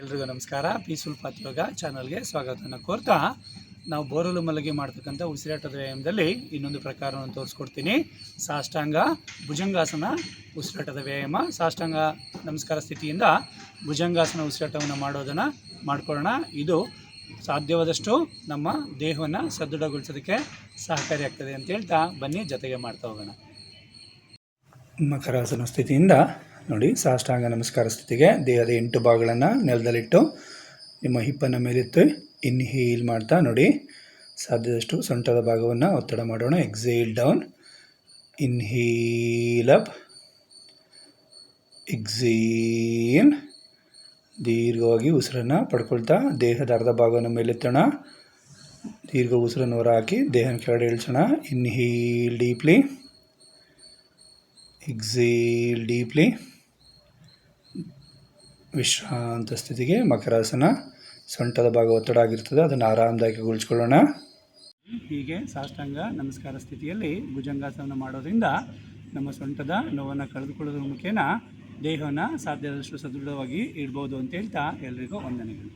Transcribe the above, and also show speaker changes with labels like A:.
A: ಎಲ್ರಿಗೂ ನಮಸ್ಕಾರ. Peaceful path ಯೋಗ ಚಾನಲ್ಗೆ ಸ್ವಾಗತವನ್ನು ಕೋರ್ತಾ. ನಾವು ಬೋರಲು ಮಲಗಿ ಮಾಡ್ತಕ್ಕಂಥ ಉಸಿರಾಟದ ವ್ಯಾಯಾಮದಲ್ಲಿ ಇನ್ನೊಂದು ಪ್ರಕಾರವನ್ನು ತೋರಿಸ್ಕೊಡ್ತೀನಿ. ಸಾಷ್ಟಾಂಗ, ಭುಜಂಗಾಸನ, ಉಸಿರಾಟದ ವ್ಯಾಯಾಮ. ಸಾಷ್ಟಾಂಗ ನಮಸ್ಕಾರ ಸ್ಥಿತಿಯಿಂದ ಭುಜಂಗಾಸನ ಉಸಿರಾಟವನ್ನು ಮಾಡೋದನ್ನು ಮಾಡ್ಕೊಳ್ಳೋಣ. ಇದು ಸಾಧ್ಯವಾದಷ್ಟು ನಮ್ಮ ದೇಹವನ್ನು ಸದೃಢಗೊಳಿಸೋದಕ್ಕೆ ಸಹಕಾರಿಯಾಗ್ತದೆ ಅಂತ ಹೇಳ್ತಾ ಬನ್ನಿ. ಜೊತೆಗೆ ಮಾಡ್ತಾ ಹೋಗೋಣ. ಮಕರಾಸನ ಸ್ಥಿತಿಯಿಂದ ನೋಡಿ, ಸಾಷ್ಟಾಂಗ ನಮಸ್ಕಾರ ಸ್ಥಿತಿಗೆ. ದೇಹದ ಎಂಟು ಭಾಗಗಳನ್ನು ನೆಲದಲ್ಲಿಟ್ಟು, ನಿಮ್ಮ ಹಿಪ್ಪನ್ನು ಮೇಲಿತ್ತು ಇನ್ಹೀಲ್ ಮಾಡ್ತಾ ನೋಡಿ. ಸಾಧ್ಯದಷ್ಟು ಸೊಂಟದ ಭಾಗವನ್ನು ಒತ್ತಡ ಮಾಡೋಣ. Exhale down inhale up exhale ದೀರ್ಘವಾಗಿ ಉಸಿರನ್ನು ಪಡ್ಕೊಳ್ತಾ, ದೇಹದ ಅರ್ಧ ಭಾಗವನ್ನು ಮೇಲೆತ್ತೋಣ. ದೀರ್ಘ ಉಸಿರನ್ನು ಹೊರ ಹಾಕಿ ದೇಹನ ಕೆಳಗಡೆ ಇಳಿಸೋಣ. ಇನ್ಹೀಲ್ ಡೀಪ್ಲಿ ಎಕ್ಸೇಲ್ ಡೀಪ್ಲಿ ವಿಶ್ರಾಂತ ಸ್ಥಿತಿಗೆ ಮಕರಾಸನ ಸೊಂಟದ ಭಾಗ ಒತ್ತಡ ಆಗಿರ್ತದೆ. ಅದನ್ನು ಆರಾಮದಾಗಿ ಉಳಿಸ್ಕೊಳ್ಳೋಣ ಹೀಗೆ ಸಾಷ್ಟಾಂಗ ನಮಸ್ಕಾರ ಸ್ಥಿತಿಯಲ್ಲಿ ಭುಜಂಗಾಸನ ಮಾಡೋದ್ರಿಂದ ನಮ್ಮ ಸೊಂಟದ ನೋವನ್ನು ಕಳೆದುಕೊಳ್ಳೋದ್ರ ಮುಖೇನ ದೇಹವನ್ನು ಸಾಧ್ಯದಷ್ಟು ಸದೃಢವಾಗಿ ಇಡ್ಬೋದು ಅಂತ ಹೇಳ್ತಾ ಎಲ್ರಿಗೂ ವಂದನೆಗಳು.